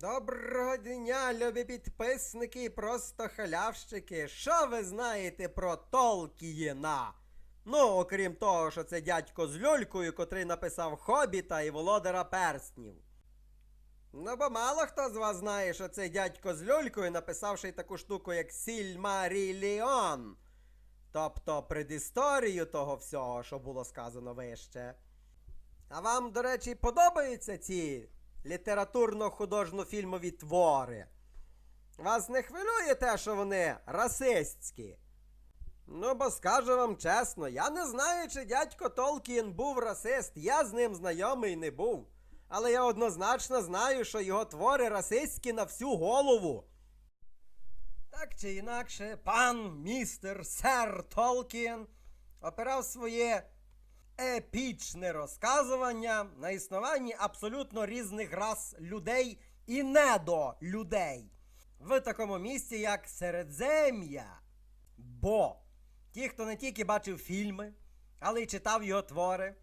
Доброго дня, любі підписники і просто халявщики. Що ви знаєте про Толкієна? Ну, окрім того, що це дядько з люлькою, котрий написав Хобіта і Володара Перснів. Ну, бо мало хто з вас знає, що це дядько з люлькою, написавши таку штуку, як Сільмаріліон. Тобто предісторію того всього, що було сказано вище. А вам, до речі, подобаються ці літературно-художньо-фільмові твори? Вас не хвилює те, що вони расистські? Ну, бо скажу вам чесно, я не знаю, чи дядько Толкін був расист, я з ним знайомий не був. Але я однозначно знаю, що його твори расистські на всю голову. Так чи інакше, пан містер сер Толкін опирав своє епічне розказування на існуванні абсолютно різних рас людей і недолюдей в такому місці, як Середзем'я. Бо ті, хто не тільки бачив фільми, але й читав його твори,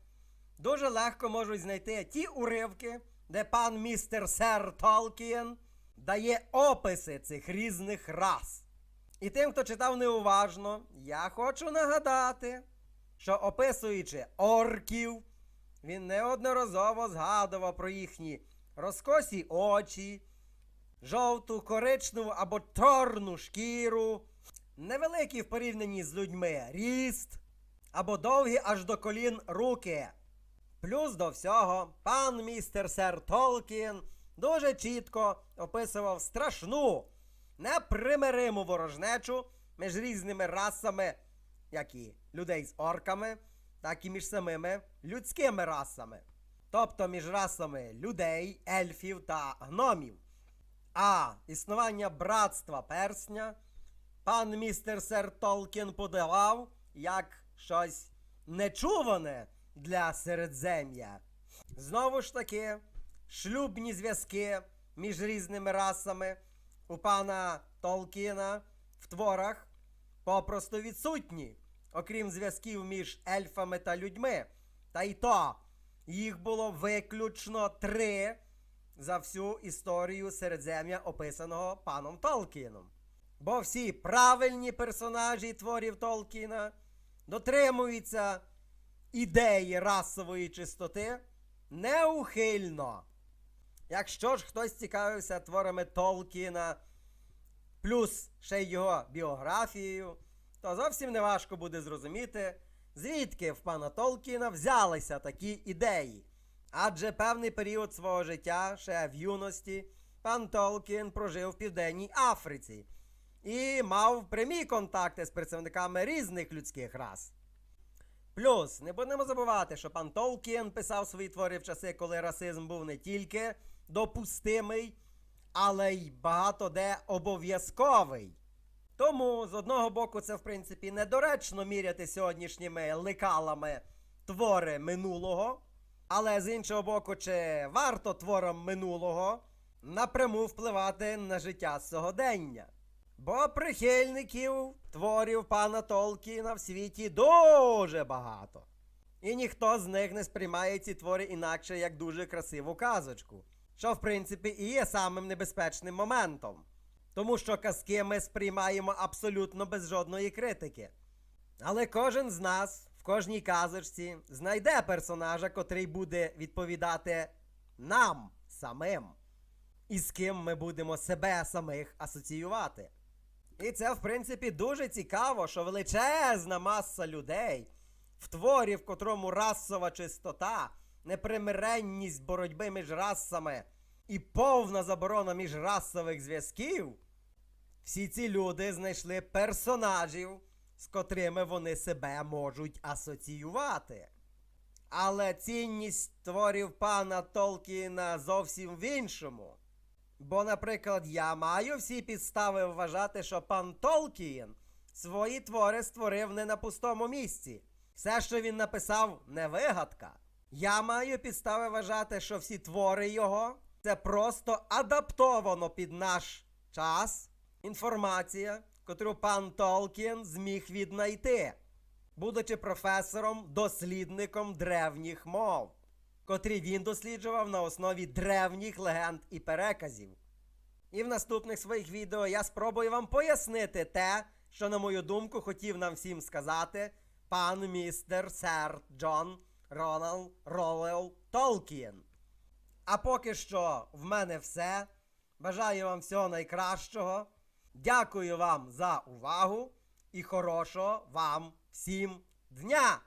дуже легко можуть знайти ті уривки, де пан містер Сер Толкін дає описи цих різних рас. І тим, хто читав неуважно, я хочу нагадати, що описуючи орків, він неодноразово згадував про їхні розкосі очі, жовту, коричневу або чорну шкіру, невеликий в порівнянні з людьми ріст або довгі аж до колін руки. Плюс до всього, пан містер Сер Толкін дуже чітко описував страшну, непримириму ворожнечу між різними расами, як і людей з орками, так і між самими людськими расами. Тобто між расами людей, ельфів та гномів. А існування братства персня пан містер Сер Толкін подавав як щось нечуване для середзем'я. Знову ж таки, шлюбні зв'язки між різними расами у пана Толкіна в творах попросту відсутні, окрім зв'язків між ельфами та людьми. Та й то їх було виключно три за всю історію середзем'я, описаного паном Толкіном. Бо всі правильні персонажі творів Толкіна дотримуються ідеї расової чистоти неухильно. Якщо ж хтось цікавився творами Толкіна, плюс ще й його біографією, то зовсім неважко буде зрозуміти, звідки в пана Толкіна взялися такі ідеї. Адже певний період свого життя, ще в юності, пан Толкін прожив в Південній Африці і мав прямі контакти з представниками різних людських рас. Плюс не будемо забувати, що пан Толкін писав свої твори в часи, коли расизм був не тільки допустимий, але й багато де обов'язковий. Тому з одного боку, це в принципі недоречно міряти сьогоднішніми лекалами твори минулого. Але з іншого боку, чи варто творам минулого напряму впливати на життя сьогодення? Бо прихильників творів пана Толкіна в світі дуже багато. І ніхто з них не сприймає ці твори інакше як дуже красиву казочку, що в принципі і є самим небезпечним моментом. Тому що казки ми сприймаємо абсолютно без жодної критики. Але кожен з нас в кожній казочці знайде персонажа, котрий буде відповідати нам самим, і з ким ми будемо себе самих асоціювати. І це, в принципі, дуже цікаво, що величезна маса людей в творі, в котрому расова чистота, непримиренність боротьби між расами і повна заборона міжрасових зв'язків. Всі ці люди знайшли персонажів, з котрими вони себе можуть асоціювати. Але цінність творів пана Толкіна зовсім в іншому. Бо, наприклад, я маю всі підстави вважати, що пан Толкін свої твори створив не на пустому місці. Все, що він написав, не вигадка. Я маю підстави вважати, що всі твори його це просто адаптовано під наш час інформація, котру пан Толкін зміг віднайти, будучи професором, дослідником древніх мов, котрі він досліджував на основі древніх легенд і переказів. І в наступних своїх відео я спробую вам пояснити те, що, на мою думку, хотів нам всім сказати пан містер сер Джон Ронал Ролел Толкін. А поки що в мене все. Бажаю вам всього найкращого. Дякую вам за увагу і хорошого вам всім дня!